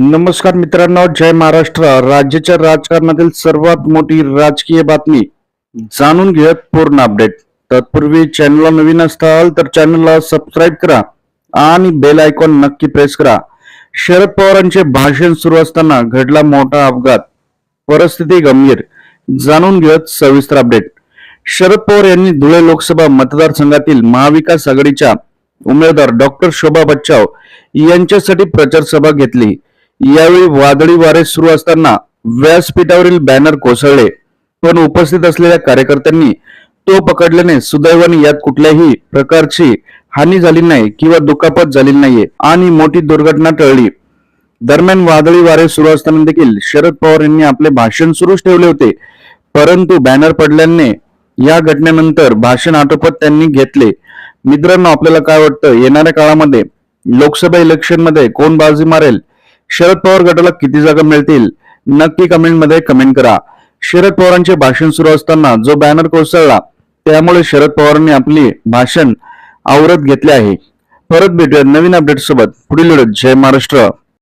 नमस्कार मित्रांनो जय महाराष्ट्र. राज्याच्या राजकारणातील सर्वात मोठी राजकीय बातमी जाणून घेत पूर्ण अपडेट तत्पूर्वी चॅनलला नवीन असताल तर चॅनलला सबस्क्राईब करा आणि बेल आयकॉन नक्की प्रेस करा. शरद पवारांचे भाषण सुरू असताना घडला मोठा अपघात. परिस्थिती गंभीर. जाणून घेत सविस्तर अपडेट शरद पवार यांनी धुळे लोकसभा मतदारसंघातील महाविकास आघाडीच्या उमेदवार डॉक्टर शोभा बच्चाव यांच्यासाठी प्रचार सभा घेतली. यावेळी वादळी वारे सुरू असताना व्यासपीठावरील बॅनर कोसळले. पण उपस्थित असलेल्या कार्यकर्त्यांनी तो पकडल्याने सुदैवाने यात कुठल्याही प्रकारची हानी झाली नाही किंवा दुखापत झाली नाहीये आणि मोठी दुर्घटना टळली. दरम्यान वादळी वारे सुरू असताना देखील शरद पवार यांनी आपले भाषण सुरूच ठेवले होते. परंतु बॅनर पडल्याने या घटनेनंतर भाषण आटोपत त्यांनी घेतले. मित्रांनो आपल्याला काय वाटतं? येणाऱ्या काळामध्ये लोकसभा इलेक्शनमध्ये कोण बाजी मारेल? शरद पवार गटाला किती जागा मिळतील नक्की कमेंटमध्ये कमेंट करा. शरद पवारांचे भाषण सुरू असताना जो बॅनर कोसळला त्यामुळे शरद पवारांनी आपली भाषण आवरत घेतले आहे. परत भेटूया नवीन अपडेट सोबत. पुढील जय महाराष्ट्र.